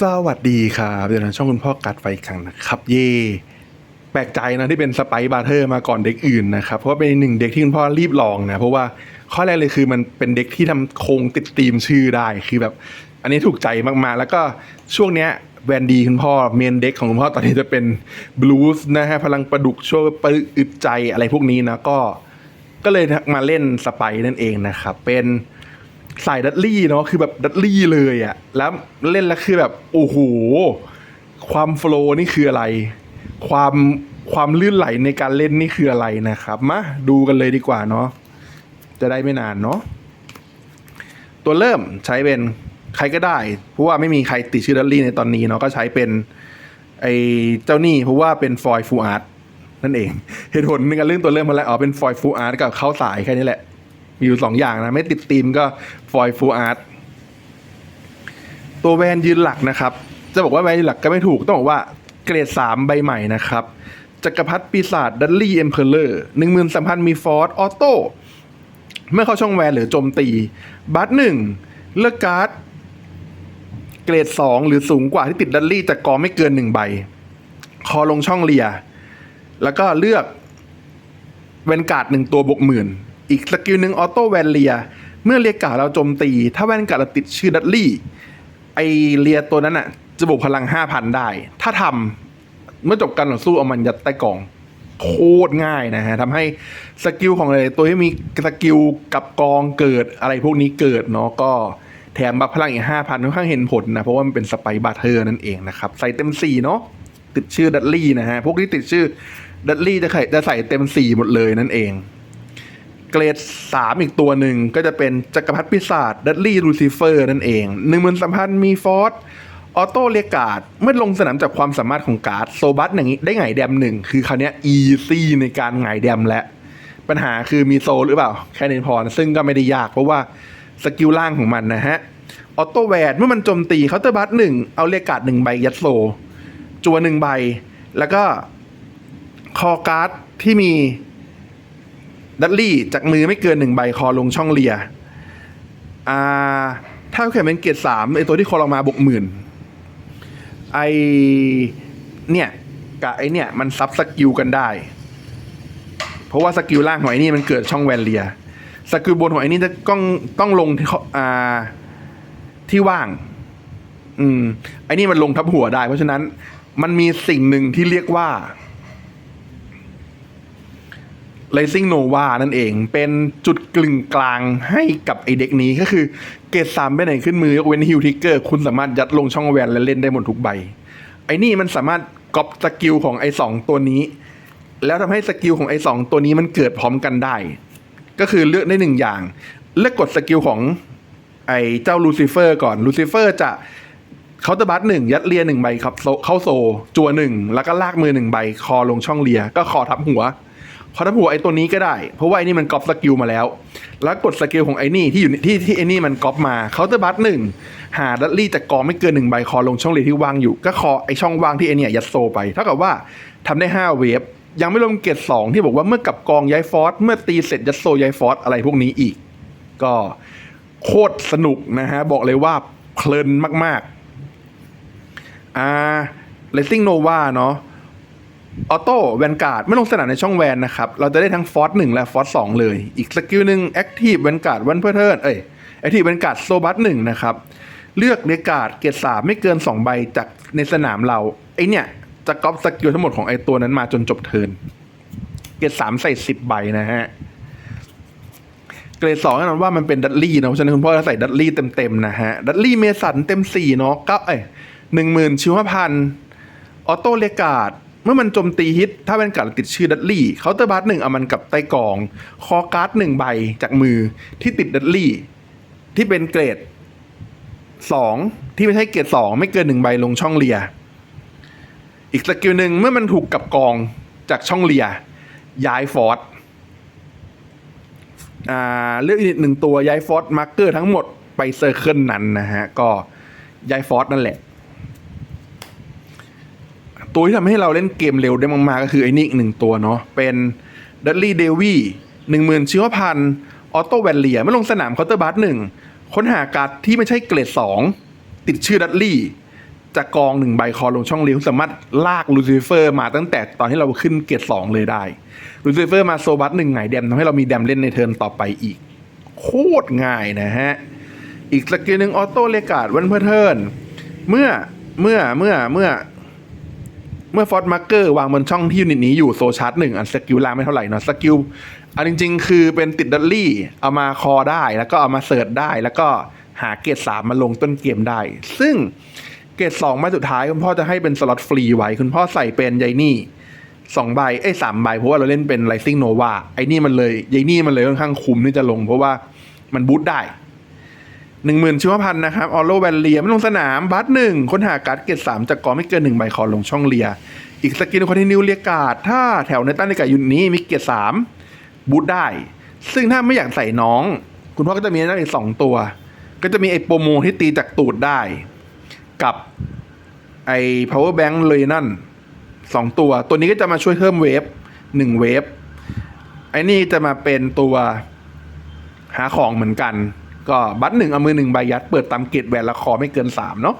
สวัสดีครับเดี๋ยวนะช่องคุณพ่อกัดไฟครั้งนะครับ เย่แปลกใจนะที่เป็นสไปซ์บาร์เทอร์มาก่อนเด็กอื่นนะครับ เพราะว่าเป็นหนึ่งเด็กที่คุณพ่อรีบลองนะเพราะว่าข้อแรกเลยคือมันเป็นเด็กที่ทำโครงติดธีมชื่อได้คือแบบ อันนี้ถูกใจมากๆ แล้วก็ช่วงเนี้ยแวนดีคุณพ่อเมนเด็กของคุณพ่อตอนนี้จะเป็นบลูส์นะฮะพลังประดุกช่วยปอึดใจอะไรพวกนี้นะก็ ก็เลยมาเล่นสไปซ์นั่นเองนะครับเป็น สายดัตลี่เนาะคือแบบดัตลี่เลยอะแล้วเล่นแล้วคือแบบโอ้โหความโฟลว์นี่คืออะไร ความความลื่นไหลในการเล่นนี่คืออะไรนะครับมาดูกันเลยดีกว่าเนาะจะได้ไม่นานเนาะตัวเริ่มใช้เป็นใครก็ได้ เพราะว่าไม่มีใครติดชื่อดัตลี่ในตอนนี้เนาะก็ใช้เป็นไอเจ้านี่เพราะว่าเป็นฟอยฟูอาร์ตนั่นเองเหตุผลในการเลื่อนตัวเริ่มมาแล้วอ๋อเป็นฟอยฟูอาร์ตกับเข้าสายแค่นี้แหละ มีอยู่สองอย่างนะ ไม่ติดธีมก็ฟอยฟูอาร์ตตัวแวนยืนหลักนะครับ จะบอกว่าแวนยืนหลักก็ไม่ถูกต้องบอกว่าเกรดสามใบใหม่นะครับจักรพรรดิปีศาจดัลลี่เอ็มเพลเลอร์หนึ่งหมื่นสามพันมีฟอร์สออโต้เมื่อเข้าช่องแวนหรือโจมตี บัตหนึ่งเลือกการ์ดเกรด 2 หรือสูงกว่าที่ติดดัลลี่จากกอไม่เกิน 1 ใบ คอลงช่องเลีย แล้วก็เลือกแวนการ์ดหนึ่งตัวบวกหมื่น อีกสกิลหนึ่งออโต้แวนเลีย เมื่อเลียกาเราโจมตี ถ้าแวนกาเราติดชื่อดัลลี่ ไอเลียตัวนั้นอะจะบวกพลัง 5,000 ได้ ถ้าทำเมื่อจบการต่อสู้เอามันยัดใต้กล่อง โคตรง่ายนะฮะทำให้สกิลของอะไรตัวที่มีสกิลกับกองเกิดอะไรพวกนี้เกิดเนาะก็แถมบัฟพลังอีกห้าพันค่อนข้างเห็นผลนะ เพราะว่ามันเป็นสไปบาร์เทอร์นั่นเองนะครับ ใส่เต็มสี่เนาะติดชื่อดัตลี่นะฮะ พวกที่ติดชื่อดัตลี่จะใส่จะใส่เต็มสี่หมดเลยนั่นเอง เกรดสามอีกตัวหนึ่งก็จะเป็นจักรพรรดิปีศาจดัตลี่ลูซิเฟอร์นั่นเองหนึ่งหมื่นสามพันมีฟอร์สออโต้เรียกการ์ดเมื่อลงสนามจากความสามารถของการ์ดโซบัสอย่างนี้ได้ไงแดมหนึ่งคือคราวเนี้ยอีซี่ในการไงแดมและ ปัญหาคือมีโซหรือเปล่า แค่นี้พอนซึ่งก็ไม่ได้ยากเพราะว่าสกิลล่างของมันนะฮะออโต้แวร์เมื่อมันโจมตีเคาน์เตอร์บัสหนึ่งเอาเรียกการ์ดหนึ่งใบยัดโซจัวหนึ่งใบ แล้วก็คอการ์ดที่มี ดัตลี่จากมือไม่เกินหนึ่งใบคอลงช่องเลียอ่าถ้าแข่งเป็นเกียรดสามไอตัวที่คอลงมาบวกหมื่นไอเนี่ยกับไอเนี่ยมันซับสกิลกันได้ เพราะว่าสกิลล่างของไอนี่มันเกิดช่องแวนเลียสกิลบนของไอ้นี่จะต้องต้องลงที่เขาอ่าที่ว่าง อืมไอ้นี่มันลงทับหัวได้ เพราะฉะนั้นมันมีสิ่งหนึ่งที่เรียกว่า Rising Nova นั่นเอง เป็นจุดกลึงกลางให้กับไอเด็กนี้ก็คือเกรดสามไปไหนขึ้นมือยกเว้นฮิวทิกเกอร์คุณสามารถยัดลงช่องแวนและเล่นได้หมดทุกใบ ไอ้นี่มันสามารถก๊อปสกิลของไอสองตัวนี้ แล้วทำให้สกิลของไอสองตัวนี้มันเกิดพร้อมกันได้ ก็คือเลือกได้หนึ่งอย่าง เลือกกดสกิลของไอเจ้าลูซิเฟอร์ก่อนลูซิเฟอร์จะเคาน์เตอร์บัสหนึ่งยัดเลียหนึ่งใบครับโซเข้าโซจัวหนึ่งแล้วก็ลากมือหนึ่งใบคอลงช่องเลีย ก็คอทับหัว คอทับหัวไอ้ตัวนี้ก็ได้ เพราะว่าไอ้นี่มันก๊อปสกิลมาแล้ว แล้วกดสกิลของไอ้นี่ที่อยู่ที่ที่ไอ้นี่มันก๊อปมาเคาน์เตอร์บัสหนึ่งหาดัตลี่จากกองไม่เกินหนึ่งใบคอลงช่องเลที่ว่างอยู่ ก็คอไอ้ช่องว่างที่ไอ้เนี่ยยัดโซไปเท่ากับว่าทำได้ห้าเวฟยังไม่รวมเกตสองที่บอกว่าเมื่อกับกองย้ายฟอสเมื่อตีเสร็จยัดโซย้ายฟอสอะไรพวกนี้อีก ก็โคตรสนุกนะฮะบอกเลยว่าเพลินมากๆอ่า Racing Nova เนาะ ออโต้แวนการ์ดไม่ลงสนามในช่องแวนนะครับ เราจะได้ทั้งฟอสหนึ่งและฟอสสองเลย อีกสกิลหนึ่งแอคทีฟแวนการ์ดวันเพื่อเทิร์นเอ้ยแอคทีฟแวนการ์ดโซบัสหนึ่งนะครับ เลือกเรียการ์ดเกียรสามไม่เกินสองใบจากในสนามเรา ไอเนี่ยจะก๊อปสกิลทั้งหมดของไอตัวนั้นมาจนจบเทิร์นเกียรสามใส่สิบใบนะฮะเกรดสองแน่นอนว่ามันเป็นดัตลี่นะเพราะฉะนั้นคุณพ่อจะใส่ดัตลี่เต็มๆนะฮะดัตลี่เมสันเต็มสี่เนาะเก้าเอ้ยหนึ่งหมื่นชิวพันออโต้เลกาด เมื่อมันโจมตีฮิต ถ้าเป็นการติดชื่อดัตลี่เคาน์เตอร์บัสหนึ่งเอามันกับใต้กอง คอการ์ดหนึ่งใบจากมือที่ติดดัตลี่ ที่เป็นเกรดสองที่ไม่ใช่เกรดสองไม่เกินหนึ่งใบลงช่องเลีย อีกสกิลหนึ่งเมื่อมันถูกกับกองจากช่องเลีย ย้ายฟอร์สเลือกอีกหนึ่งตัวย้ายฟอร์สมาร์เกอร์ทั้งหมดไปเซอร์เคิลนั้นนะฮะ ก็ย้ายฟอร์สนั่นแหละ ตัวที่ทำให้เราเล่นเกมเร็วได้มากๆก็คือไอ้นี่อีกหนึ่งตัวเนาะเป็นดัตลี่เดวี่หนึ่งหมื่นชิวพันออโต้แวนเลียไม่ลงสนามเคาน์เตอร์บัสหนึ่งค้นหาการ์ดที่ไม่ใช่เกรดสองติดชื่อดัตลี่จะกองหนึ่งใบคอลงช่องเลี้ยวสามารถลากลูซิเฟอร์มาตั้งแต่ตอนที่เราขึ้นเกรดสองเลยได้ลูซิเฟอร์มาโซบัสหนึ่งไงแดมทำให้เรามีแดมเล่นในเทิร์นต่อไปอีก โคตรง่ายนะฮะ อีกสกิลหนึ่งออโต้เลกาดวันเพื่อเทิร์นเมื่อเมื่อเมื่อเมื่อ เมื่อฟอสมาร์เกอร์วางบนช่องที่ยูนิตนี้อยู่โซชาร์ตหนึ่งอันสกิลล่างไม่เท่าไหร่เนาะสกิลอันจริง ๆ คือเป็นติดดัลลี่เอามาคอได้ แล้วก็เอามาเสิร์ชได้ แล้วก็หาเกรดสามมาลงต้นเกมได้ ซึ่งเกรดสองมาสุดท้ายคุณพ่อจะให้เป็นสล็อตฟรีไว้คุณพ่อใส่เป็นยายนี่สองใบเอ้สามใบเพราะว่าเราเล่นเป็น Rising Nova ไอ้นี่มันเลยยายนี่มันเลยค่อนข้างคุ้มที่จะลง เพราะว่ามันบูทได้ หนึ่งหมื่นชิวพันนะครับออโรแวนเลียไม่ลงสนามบัตหนึ่งค้นหาการ์ดเกตสามจากกองไม่เกินหนึ่งใบคอลงช่องเลีย อีกสกิลคอนตินียเรียกาดถ้าแถวในตั้นในกายุนนี้มีเกตสามบูทได้ ซึ่งถ้าไม่อยากใส่น้อง คุณพ่อก็จะมีนั่นอีกสองตัว ก็จะมีไอ้โปรโมที่ตีจากตูดได้ กับไอ้ power bank เลยนั่นสองตัว ตัวนี้ก็จะมาช่วยเพิ่มเวฟหนึ่งเวฟไอ้นี่จะมาเป็นตัวหาของเหมือนกัน ก็บัตรหนึ่งเอามือหนึ่งใบยัดเปิดตามเกตแวนละคอไม่เกินสามเนาะ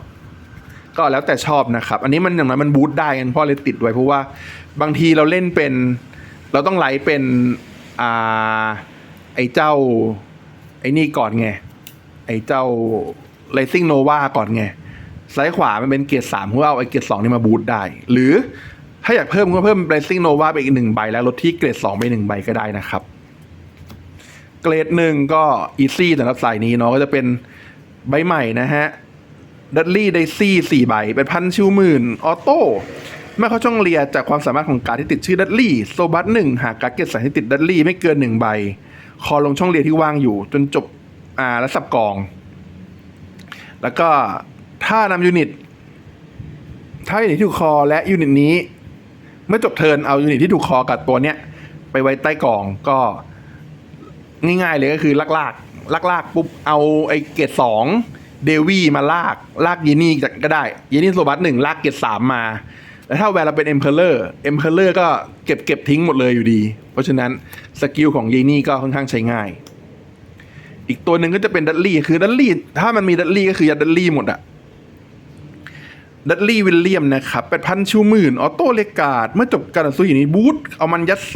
ก็แล้วแต่ชอบนะครับ อันนี้มันอย่างน้อยมันบูทได้กันพ่อเลยติดไว้เพราะว่าบางทีเราเล่นเป็น เราต้องไลฟ์เป็นอ่าไอ้เจ้า ไอ้นี่ก่อนไง ไอ้เจ้า Rising Nova ก่อนไงซ้ายขวามันเป็นเกียร์สามเพื่อเอาไอ้เกียร์สองนี่มาบูทได้ หรือถ้าอยากเพิ่มก็เพิ่ม Rising Nova ไปอีกหนึ่งใบแล้วลดที่เกรดสองไปหนึ่งใบก็ได้นะครับ เกรดหนึ่งก็อีซี่สำหรับสายนี้เนาะก็จะเป็นใบใหม่นะฮะดัตลี่ไดซี่สี่ใบ เป็นพันชิวหมื่น ออโต้เมื่อเขาช่องเลียจากความสามารถของการที่ติดชื่อดัตลี่ โซบัสหนึ่งหากการเก็ตสายที่ติดดัตลี่ไม่เกินหนึ่งใบ คอลงช่องเลียที่ว่างอยู่ จนจบอ่าและสับกอง แล้วก็ถ้านำยูนิต ถ้ายูนิตที่ถูกคอและยูนิตนี้ เมื่อจบเทิร์นเอายูนิตที่ถูกคอกับตัวเนี้ยไปไว้ใต้กองก็ ง่ายๆเลยก็คือลากลากลากลากๆปุ๊บเอาไอ้เกรดสองเดวี่มาลากลากเยนี่ก็ได้เยนี่โซบัสหนึ่งลากเกรดสามมา แล้วถ้าแวลเราเป็นเอ็มเพลเลอร์เอ็มเพลเลอร์ก็เก็บเก็บทิ้งหมดเลยอยู่ดี เพราะฉะนั้นสกิลของเยนี่ก็ค่อนข้างใช้ง่าย อีกตัวหนึ่งก็จะเป็นดัตลี่คือดัตลี่ถ้ามันมีดัตลี่ก็คือยัดดัตลี่หมดอะดัตลี่วิลเลียมนะครับเป็นพันชูหมื่นออโต้เลกาดเมื่อจบการต่อสู้อยู่นี้บูทเอามันยัดโซ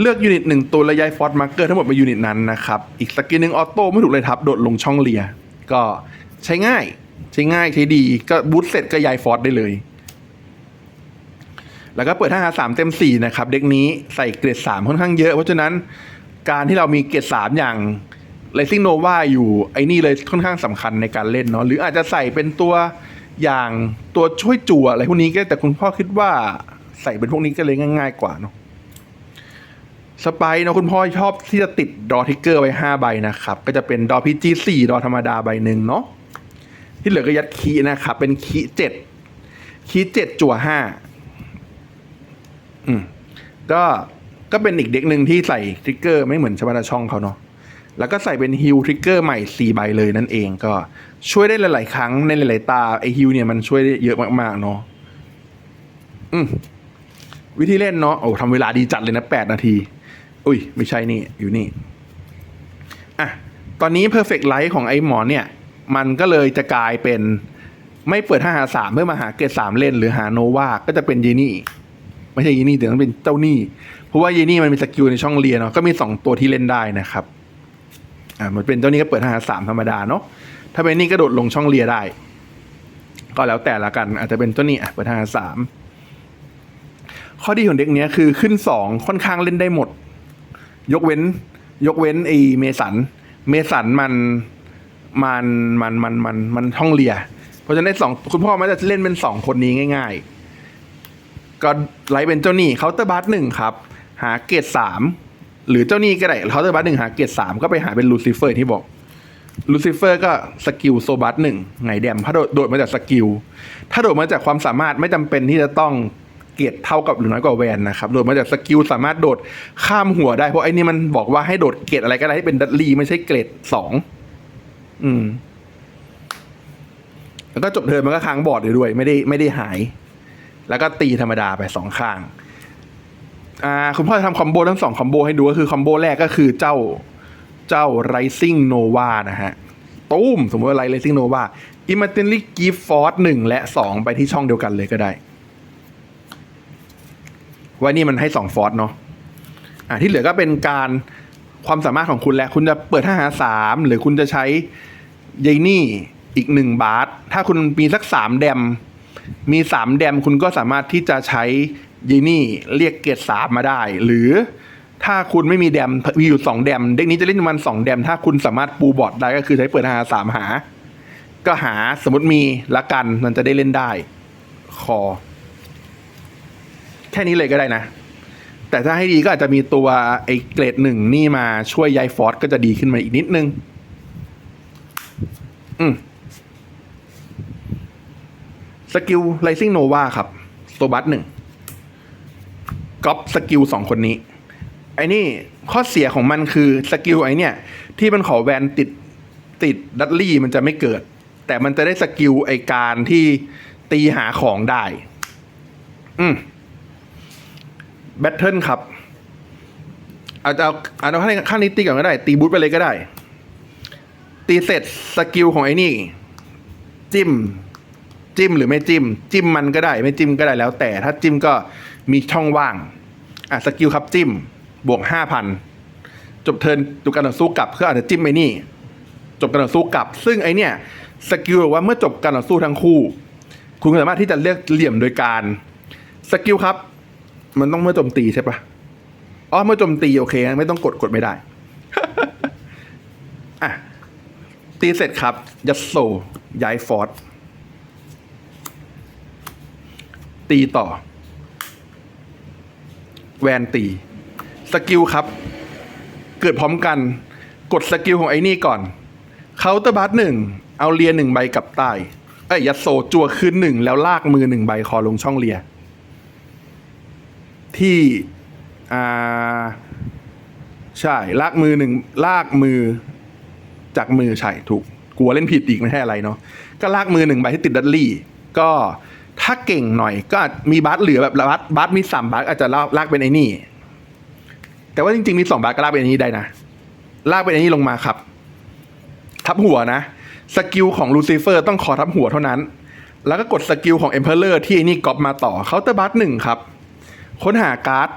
เลือกยูนิตหนึ่งตัวและย้ายฟอร์ดมาร์เกอร์ทั้งหมดไปยูนิตนั้นนะครับ อีกสกิลหนึ่งออโต้ไม่ถูกเลยทับ โดดลงช่องเลีย ก็ใช้ง่าย ใช้ง่ายใช้ดี ก็บูทเสร็จก็ย้ายฟอร์ดได้เลย แล้วก็เปิดท่าหาสามเต็มสี่นะครับ เด็กนี้ใส่เกรดสามค่อนข้างเยอะ เพราะฉะนั้นการที่เรามีเกรดสามอย่าง r รซิ่งโนวาอยู่ไอ้นี่เลยค่อนข้างสำคัญในการเล่นเนาะหรืออาจจะใส่เป็นตัวอย่างตัวช่วยจั่วอะไรพวกนี้ก็แต่คุณพ่อคิดว่าใส่เป็นพวกนี้ก็เลยง่าย ๆ กว่าเนาะ สไปร์เนาะคุณพ่อชอบที่จะติดดอทิกเกอร์ไว้5ใบนะครับ ก็จะเป็นดอพีจีสี่ดอธรรมดาใบหนึ่งเนาะที่เหลือก็ยัดคีนะครับ เป็นคีเจ็ดคีเจ็ดจั่วห้าอืมก็ก็เป็นอีกเด็กหนึ่งที่ใส่ทริกเกอร์ไม่เหมือนชาวบ้านชาวช่องเขาเนาะแล้วก็ใส่เป็นฮิลทริกเกอร์ใหม่4ใบเลยนั่นเองก็ช่วยได้หลาย ๆ ครั้งในหลาย ๆ ตาไอฮิลเนี่ยมันช่วยได้เยอะมาก ๆ เนาะอืมวิธีเล่นเนาะโอ้ทำเวลาดีจัดเลยนะแปดนาที อุ้ย ไม่ใช่นี่ อยู่นี่ อะ ตอนนี้ Perfect Light ของไอ้หมอนเนี่ย มันก็เลยจะกลายเป็นไม่เปิดห้าหาสามเพื่อมาหาเกรดสามเล่น หรือหาโนวาก็จะเป็นเยนี่ ไม่ใช่เยนี่แต่ต้องเป็นเจ้านี่ เพราะว่าเยนี่มันมีสกิลในช่องเรียนเนาะก็มีสองตัวที่เล่นได้นะครับ อ่ามันเป็นเจ้านี้ก็เปิดห้าหาสามธรรมดาเนาะถ้าเป็นนี่ก็โดดลงช่องเรียได้ ก็แล้วแต่ละกัน อาจจะเป็นตัวนี้อะเปิดห้าหาสามข้อดีของเด็กเนี้ยคือขึ้นสองค่อนข้างเล่นได้หมด ยกเว้น ยกเว้นไอเมสัน เมสันมันมันมันมันมันมันท่องเลีย เพราะฉะนั้นสองคุณพ่อมันจะเล่นเป็นสองคนนี้ง่าย ๆ ก็ไลฟ์เป็นเจ้าหนี้เคาน์เตอร์บัสหนึ่งครับ หาเกรดสามหรือเจ้าหนี้ก็ได้เคาน์เตอร์บัสหนึ่งหาเกรดสามก็ไปหาเป็นลูซิเฟอร์ที่บอกลูซิเฟอร์ก็สกิลโซบัสหนึ่งไงแดมถ้าโดดโดดมาจากสกิลถ้าโดดมาจากความสามารถไม่จำเป็นที่จะต้อง เกรดเท่ากับหรือน้อยกว่าแวนนะครับโดดมาจากสกิลสามารถโดดข้ามหัวได้เพราะไอ้นี่มันบอกว่าให้โดดเกรดอะไรก็ได้ให้เป็นดัตลีไม่ใช่เกรดสองอืม แล้วก็จบเทิร์นมันก็ค้างบอร์ดอยู่ด้วย ไม่ได้ไม่ได้หาย แล้วก็ตีธรรมดาไปสองข้าง อ่า คุณพ่อจะทำคอมโบทั้งสองคอมโบให้ดูก็คือคอมโบแรกก็คือเจ้าเจ้า Rising Nova นะฮะตุ้มสมมติว่าไลท์เลซิ่งโนวาอิม a เ n นลี่กีฟอร์ดหนึ่งและสองไปที่ช่องเดียวกันเลยก็ได้ ว่านี่มันให้สองฟอร์ดเนาะอะที่เหลือก็เป็นการความสามารถของคุณแหละ คุณจะเปิดท่าหาสามหรือคุณจะใช้ยายนี่อีกหนึ่งบาท ถ้าคุณมีสักสามแดม มีสามแดมคุณก็สามารถที่จะใช้ยีนี่เรียกเกรดสามมาได้ หรือถ้าคุณไม่มีแดมมีอยู่สองแดม เด็กนี้จะเล่นมันสองแดม ถ้าคุณสามารถปูบอร์ดได้ก็คือใช้เปิดหาสามหา ก็หาสมมติมีละกันมันจะได้เล่นได้ คอ แค่นี้เลยก็ได้นะ แต่ถ้าให้ดีก็อาจจะมีตัวไอ้เกรดหนึ่งนี่มาช่วยยายฟอร์สก็จะดีขึ้นมาอีกนิดนึง อืมสกิลไ i ซิ่งโนวาครับโซบัสหนึ่งก๊อปสกิลสองคนนี้ไอ้นี่ข้อเสียของมันคือสกิลไอ้เนี่ย ที่มันขอแวนติดติดดัตลี่มันจะไม่เกิด แต่มันจะได้สกิลไอการที่ตีหาของได้ อืม แบทเทิลครับอาจจะเอาอาจจะให้ข้างนี้ตีก่อนก็ได้ ตีบูทไปเลยก็ได้ ตีเสร็จสกิลของไอ้นี่ จิ้ม จิ้มหรือไม่จิ้ม จิ้มมันก็ได้ ไม่จิ้มก็ได้แล้ว แต่ถ้าจิ้มก็มีช่องว่าง อะสกิลครับจิ้ม บวกห้าพันจบเทินจบการต่อสู้กลับเพื่ออาจจะจิ้มไอ้นี่ จบการต่อสู้กลับ ซึ่งไอเนี่ยสกิลบอกว่าเมื่อจบการต่อสู้ทั้งคู่ คุณสามารถที่จะเลือกเหลี่ยมโดยการสกิลครับ มันต้องเมื่อโจมตีใช่ปะอ๋อเมื่อโจมตีโอเค ไม่ต้องกดกดไม่ได้ อะ ตีเสร็จครับ ยัดโซย้ายฟอร์สตีต่อ แวนตี สกิลครับ เกิดพร้อมกัน กดสกิลของไอ้นี่ก่อนเคาน์เตอร์บัสหนึ่งเอาเลียหนึ่งใบกลับใต้เอ้ยยัดโซจัวคืนหนึ่งแล้วลากมือหนึ่งใบคอลงช่องเลีย ที่อ่าใช่ลากมือหนึ่งลากมือจากมือใช่ถูกกลัวเล่นผิดอีกไม่ใช่อะไรเนาะก็ลากมือหนึ่งใบที่ติดดัตลี่ ก็ถ้าเก่งหน่อยก็มีบัสเหลือแบบบัสบัสมีสามบัสอาจจะลากลากเป็นไอ้นี่ แต่ว่าจริงๆมีสองบัสก็ลากเป็นไอ้นี่ได้นะลากเป็นไอ้นี่ลงมาครับ ทับหัวนะสกิลของลูซิเฟอร์ต้องขอทับหัวเท่านั้น แล้วก็กดสกิลของเอ็มเพลเลอร์ที่ไอ้นี่ก๊อปมาต่อเคาน์เตอร์บัสหนึ่งครับ ค้นหาการ์ด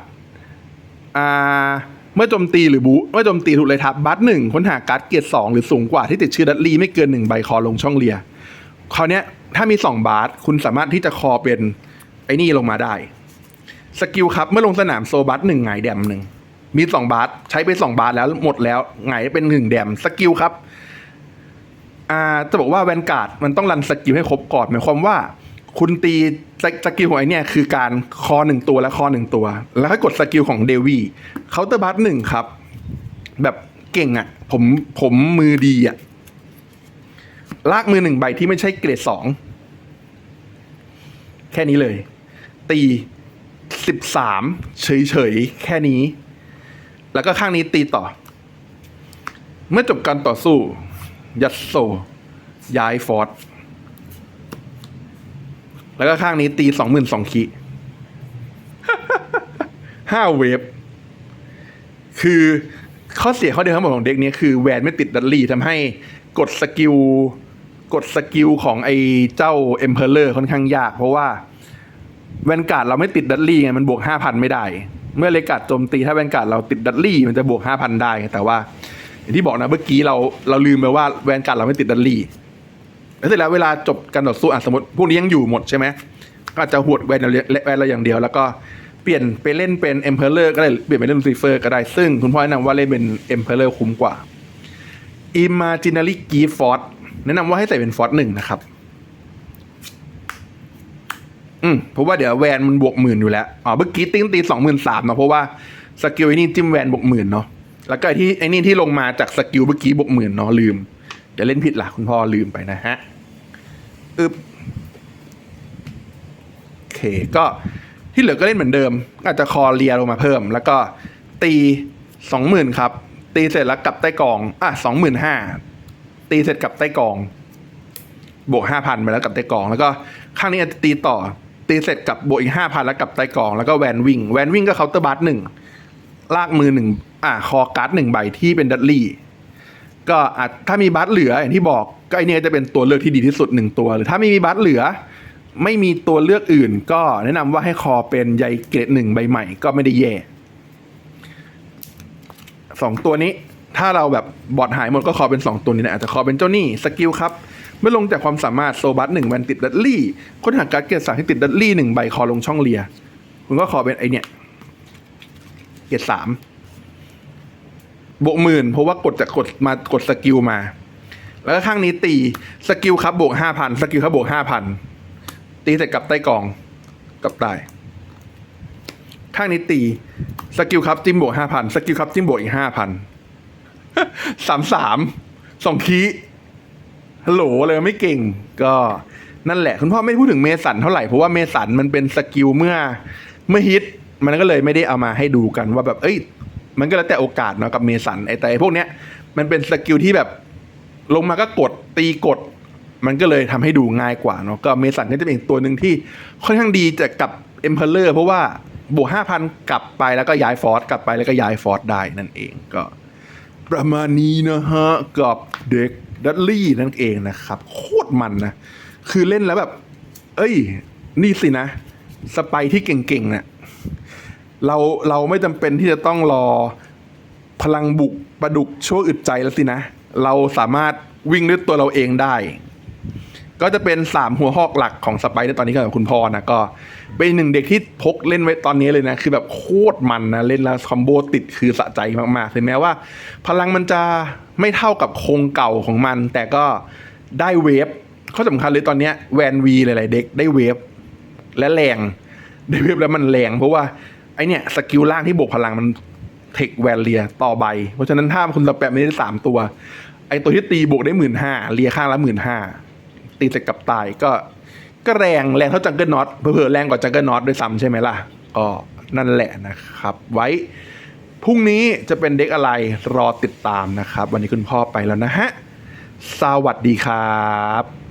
อ่าเมื่อโจมตีหรือบูเมื่อโจมตีถูกเลยทับบัสหนึ่งค้นหาการ์ดเกียร์สองหรือสูงกว่าที่ติดชื่อดัตลีไม่เกินหนึ่งใบคอลงช่องเลียคราวเนี้ยถ้ามีสองบาทคุณสามารถที่จะคอเป็นไอ้นี่ลงมาได้สกิลครับเมื่อลงสนามโซบัสหนึ่งหงแดมหนึ่งมีสองบาทใช้ไปสองบาทแล้วหมดแล้วหงเป็นหนึ่งแดมสกิลครับอ่าจะบอกว่าแวนการ์ดมันต้องรันสกิลให้ครบก่อนหมายความว่า คุณตีสกิลของไอเนี่ยคือการคอหนึ่งตัวและคอหนึ่งตัว แล้วให้กดสกิลของเดวี่เคาน์เตอร์บัสหนึ่งครับ แบบเก่งอะ่ะ ผมผมมือดีอะ่ะ ลากมือหนึ่งใบที่ไม่ใช่เกรดสอง แค่นี้เลย ตีสิบสามเฉยๆแค่นี้ แล้วก็ข้างนี้ตีต่อ เมื่อจบการต่อสู้ ยัดโซ ย้ายฟอร์ แล้วก็ข้างนี้ตีสองหมื่นสองคีห้าเวฟ คือข้อเสียข้อเดียวทั้งหมดของเด็กนี้คือแวนไม่ติดดัตลี่ทำให้กดสกิลกดสกิลของไอ้เจ้าเอ็มเพลเลอร์ค่อนข้างยาก เพราะว่าแวนการ์ดเราไม่ติดดัตลี่ไงมันบวกห้าพันไม่ได้ เมื่อเลกาดโจมตีถ้าแวนการ์ดเราติดดัตลี่ มันจะบวกห้าพันได้ แต่ว่าอย่างที่บอกนะเมื่อกี้เราเราลืมไปว่าแวนการ์ดเราไม่ติดดัตลี่ แล้วเสร็จแล้วเวลาจบการต่อสู้อะสมมติพวกนี้ยังอยู่หมดใช่ไหมก็จะหวดแวนแวนเราอย่างเดียว แล้วก็เปลี่ยนไปเล่นเป็นเอ็มเพลเลอร์ก็ได้เปลี่ยนไปเล่นลูซิเฟอร์ก็ได้ ซึ่งคุณพ่อแนะนำว่าเล่นเป็นเอ็มเพลเลอร์คุ้มกว่า Imaginary Gift Force แนะนำว่าให้ใส่เป็นฟอร์สหนึ่งนะครับ อืมเพราะว่าเดี๋ยวแวนมันบวกหมื่นอยู่แล้ว อ๋อเมื่อกี้ติ้งตีสองหมื่นสามเนาะเพราะว่าสกิลไอ้นี่จิ้มแวนบวกหมื่นเนาะแล้วก็ไอ้ที่ไอ้นี่ที่ลงมาจากสกิลเมื่อกี้บวกหมื่นเนาะลืม อย่าเล่นผิดล่ะคุณพ่อลืมไปนะฮะอึบโอเคก็ที่เหลือก็เล่นเหมือนเดิมก็อาจจะคอเลียลงมาเพิ่ม แล้วก็ตีสองหมื่นครับ ตีเสร็จแล้วกลับใต้กอง อะสองหมื่นห้าตีเสร็จกลับใต้กอง บวกห้าพันไปแล้วกลับใต้กอง แล้วก็ข้างนี้อาจจะตีต่อ ตีเสร็จกับบวกอีกห้าพันแล้วกลับใต้กอง แล้วก็แวนวิ่ง แวนวิ่งก็เคาน์เตอร์บัสหนึ่งลากมือหนึ่งอะคอการ์ดหนึ่งใบที่เป็นดัตลี่ ก็อาจถ้ามีบัตเหลืออย่างที่บอกก็ไอเนี่ยจะเป็นตัวเลือกที่ดีที่สุดหนึ่งตัว หรือถ้าไม่มีบัตเหลือ ไม่มีตัวเลือกอื่น ก็แนะนำว่าให้คอเป็นใยเกรดหนึ่งใบใหม่ก็ไม่ได้แย่สองตัวนี้ถ้าเราแบบบอดหายหมดก็คอเป็นสองตัวนี้นะอาจจะคอเป็นเจ้าหนี่สกิลครับเมื่อลงจากความสามารถโซบัสหนึ่งแวนติดดัตลี่ค้นหาการเกรดสามที่ติดดัตลี่หนึ่งใบคอลงช่องเลีย คุณก็ขอเป็นไอเนี่ยเกรดสาม บวกหมื่นเพราะว่ากดจากกดมากดสกิลมา แล้วก็ข้างนี้ตีสกิลครับบวกห้าพันสกิลครับบวกห้าพันตีเสร็จกลับใต้กองกลับใต้ข้างนี้ตีสกิลครับจิ้มบวกห้าพันสกิลครับจิ้มบวกอีกห้าพันสามสามสองคีฮัลโหลเลยไม่เก่ง ก็นั่นแหละ คุณพ่อไม่พูดถึงเมสันเท่าไหร่เพราะว่าเมสันมันเป็นสกิลเมื่อเมื่อฮิต มันก็เลยไม่ได้เอามาให้ดูกันว่าแบบเอ้ย มันก็แล้วแต่โอกาสเนาะกับเมสันไอ้แต่พวกเนี้ยมันเป็นสกิลที่แบบลงมาก็กดตีกด มันก็เลยทำให้ดูง่ายกว่าเนาะก็เมสันก็จะเป็นอีกตัวหนึ่งที่ค่อนข้างดีจะกับเอ็มเพลเลอร์เพราะว่าบวกห้าพันกลับไปแล้วก็ย้ายฟอร์สกลับไปแล้วก็ย้ายฟอร์สได้นั่นเองก็ประมาณนี้นะฮะกับเด็กดัตลี่นั่นเองนะครับ โคตรมันนะ คือเล่นแล้วแบบ เอ้ย นี่สินะ สไปที่เก่งๆเนะ่ย เราเราไม่จำเป็นที่จะต้องรอพลังบุกประดุกชั่วอึดใจแล้วสินะ เราสามารถวิ่งด้วยตัวเราเองได้ ก็จะเป็นสามหัวหอกหลักของสไปในตอนนี้กับคุณพ่อนะก็ เป็นหนึ่งเด็กที่พกเล่นไว้ตอนนี้เลยนะ คือแบบโคตรมันนะ เล่นแล้วคอมโบติดคือสะใจมากๆถึงแม้ว่า พลังมันจะไม่เท่ากับโครงเก่าของมัน แต่ก็ได้เวฟข้อสำคัญเลยตอนนี้แวนวีหลายๆเด็กได้เวฟและแรงได้เวฟแล้วมันแรงเพราะว่า ไอเนี่ยสกิลล่างที่บวกพลังมันเทคแวนเลียต่อใบ เพราะฉะนั้นถ้าคุณสแปมไม่ได้สามตัว ไอตัวที่ตีบวกได้หมื่นห้าเลียข้างละหมื่นห้าตีเสร็จกับตายก็ก็แรงแรงเท่าจังเกิลน็อตเผื่อแรงกว่าจังเกิลน็อตด้วยซ้ำใช่ไหมล่ะก็นั่นแหละนะครับ ไว้พรุ่งนี้จะเป็นเด็กอะไรรอติดตามนะครับ วันนี้คุณพ่อไปแล้วนะฮะ สวัสดีครับ